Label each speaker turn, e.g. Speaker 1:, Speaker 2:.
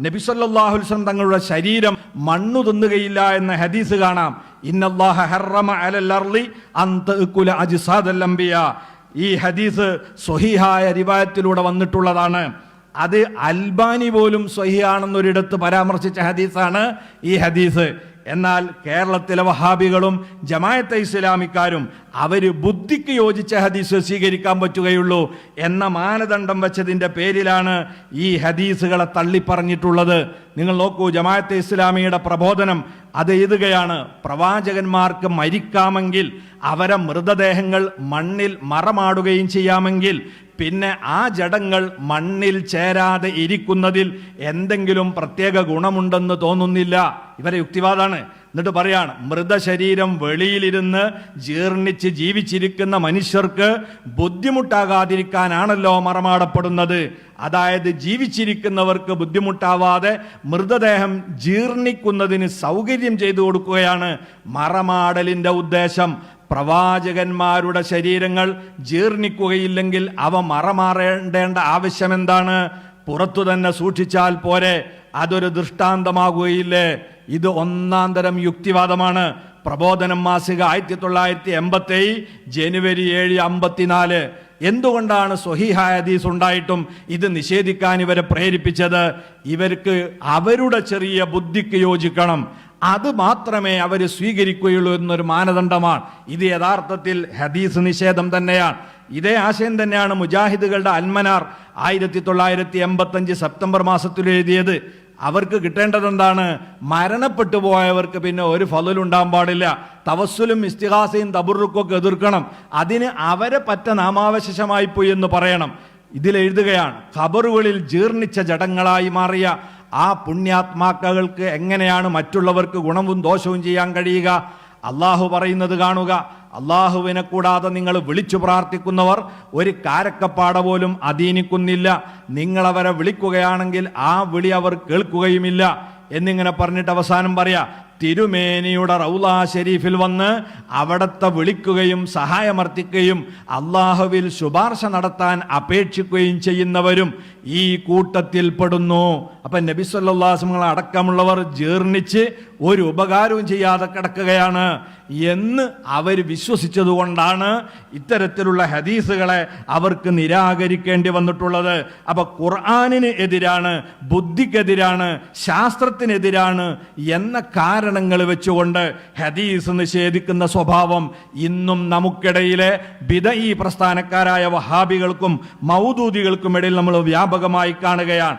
Speaker 1: നബിസല്ലാഹുൽസം തങ്ങളുടെ ശരീരം മണ്ണു തിന്നുകയില്ല എന്ന ഹദീസ് കാണാം. ഇന്നല്ലാഹ ഹറമ ഈ ഹദീസ് സ്വഹീഹായ റിവായത്തിലൂടെ വന്നിട്ടുള്ളതാണ്. അത് അൽബാനി പോലും സ്വഹിയാണെന്നൊരിടത്ത് പരാമർശിച്ച ഹദീസാണ് ഈ ഹദീസ്. എന്നാൽ കേരളത്തിലെ വഹാബികളും ജമായത്തെ ഇസ്ലാമിക്കാരും അവർ ബുദ്ധിക്ക് യോജിച്ച ഹദീസ് സ്വീകരിക്കാൻ പറ്റുകയുള്ളൂ എന്ന മാനദണ്ഡം വെച്ചതിന്റെ പേരിലാണ് ഈ ഹദീസുകളെ തള്ളിപ്പറഞ്ഞിട്ടുള്ളത്. നിങ്ങൾ നോക്കൂ ജമായത്തെ ഇസ്ലാമിയുടെ പ്രബോധനം അത് എഴുതുകയാണ്. പ്രവാചകന്മാർക്ക് മരിക്കാമെങ്കിൽ അവരെ മൃതദേഹങ്ങൾ മണ്ണിൽ മറമാടുകയും ചെയ്യാമെങ്കിൽ പിന്നെ ആ ജടങ്ങൾ മണ്ണിൽ ചേരാതെ ഇരിക്കുന്നതിൽ എന്തെങ്കിലും പ്രത്യേക ഗുണമുണ്ടെന്ന് തോന്നുന്നില്ല. ഇവരെ യുക്തിവാദാണ്. എന്നിട്ട് പറയാണ് മൃതശരീരം വെളിയിലിരുന്ന് ജീർണിച്ച് ജീവിച്ചിരിക്കുന്ന മനുഷ്യർക്ക് ബുദ്ധിമുട്ടാകാതിരിക്കാനാണല്ലോ മറമാടപ്പെടുന്നത്. അതായത് ജീവിച്ചിരിക്കുന്നവർക്ക് ബുദ്ധിമുട്ടാവാതെ മൃതദേഹം ജീർണിക്കുന്നതിന് സൗകര്യം ചെയ്തു കൊടുക്കുകയാണ് മറമാടലിന്റെ ഉദ്ദേശം. പ്രവാചകന്മാരുടെ ശരീരങ്ങൾ ജീർണിക്കുകയില്ലെങ്കിൽ അവ മറമാറേണ്ടേണ്ട ആവശ്യമെന്താണ്? പുറത്തു തന്നെ സൂക്ഷിച്ചാൽ പോരെ അതൊരു ദൃഷ്ടാന്തമാകുകയില്ലേ? ഇത് ഒന്നാം തരം യുക്തിവാദമാണ്. പ്രബോധനം മാസിക ആയിരത്തി തൊള്ളായിരത്തി എൺപത്തി ജനുവരി ഏഴ് അമ്പത്തിനാല്. എന്തുകൊണ്ടാണ് സ്വഹീഹ ഹദീസ് ഉണ്ടായിട്ടും ഇത് നിഷേധിക്കാൻ ഇവരെ പ്രേരിപ്പിച്ചത്? ഇവർക്ക് അവരുടെ ചെറിയ ബുദ്ധിക്ക് യോജിക്കണം. അത് മാത്രമേ അവർ സ്വീകരിക്കുകയുള്ളൂ എന്നൊരു മാനദണ്ഡമാണ്. ഇത് യഥാർത്ഥത്തിൽ ഹദീസ് നിഷേധം തന്നെയാണ്. ഇതേ ആശയം തന്നെയാണ് മുജാഹിദുകളുടെ അൽമനാർ ആയിരത്തി തൊള്ളായിരത്തി എൺപത്തഞ്ച് സെപ്റ്റംബർ മാസത്തിൽ എഴുതിയത്. അവർക്ക് കിട്ടേണ്ടത് എന്താണ്? മരണപ്പെട്ടു പോയവർക്ക് പിന്നെ ഒരു ഫലലുണ്ടാകാൻ പാടില്ല. തവസ്സുലും ഇസ്തിഹാസയും തബുറുക്കൊക്കെ എതിർക്കണം. അതിന് അവരെ പറ്റ നാമാവശേഷമായി പോയി എന്ന് പറയണം. ഇതിൽ എഴുതുകയാണ് ഖബറുകളിൽ ജീർണിച്ച ജടങ്ങളായി മാറിയ ആ പുണ്യാത്മാക്കൾക്ക് എങ്ങനെയാണ് മറ്റുള്ളവർക്ക് ഗുണവും ദോഷവും ചെയ്യാൻ കഴിയുക? അള്ളാഹു പറയുന്നത് കാണുക. അള്ളാഹുവിനെ കൂടാതെ നിങ്ങൾ വിളിച്ചു പ്രാർത്ഥിക്കുന്നവർ ഒരു കാരക്കപ്പാട പോലും അധീനിക്കുന്നില്ല. നിങ്ങളവരെ വിളിക്കുകയാണെങ്കിൽ ആ വിളി അവർ കേൾക്കുകയുമില്ല. എന്നിങ്ങനെ പറഞ്ഞിട്ട് അവസാനം പറയാ തിരുമേനിയുടെ റൗല ഷെരീഫിൽ വന്ന് അവിടത്തെ വിളിക്കുകയും സഹായമർത്ഥിക്കുകയും അള്ളാഹുവിൽ ശുപാർശ നടത്താൻ അപേക്ഷിക്കുകയും ചെയ്യുന്നവരും ഈ കൂട്ടത്തിൽ പെടുന്നു. അപ്പൊ അടക്കമുള്ളവർ ജീർണിച്ച് ഒരു ഉപകാരവും ചെയ്യാതെ കിടക്കുകയാണ്. എന്ന് അവർ വിശ്വസിച്ചതുകൊണ്ടാണ് ഇത്തരത്തിലുള്ള ഹദീസുകളെ അവർക്ക് നിരാകരിക്കേണ്ടി വന്നിട്ടുള്ളത്. അപ്പൊ ഖുർആാനിന് എതിരാണ് ബുദ്ധിക്കെതിരാണ് ശാസ്ത്രത്തിനെതിരാണ് എന്ന കാരണങ്ങൾ വെച്ചുകൊണ്ട് ഹദീസ് നിഷേധിക്കുന്ന സ്വഭാവം ഇന്നും നമുക്കിടയിലെ ബിദ ഈ പ്രസ്ഥാനക്കാരായ വഹാബികൾക്കും മൗദൂദികൾക്കും ഇടയിൽ നമ്മൾ വ്യാപകമായി കാണുകയാണ്.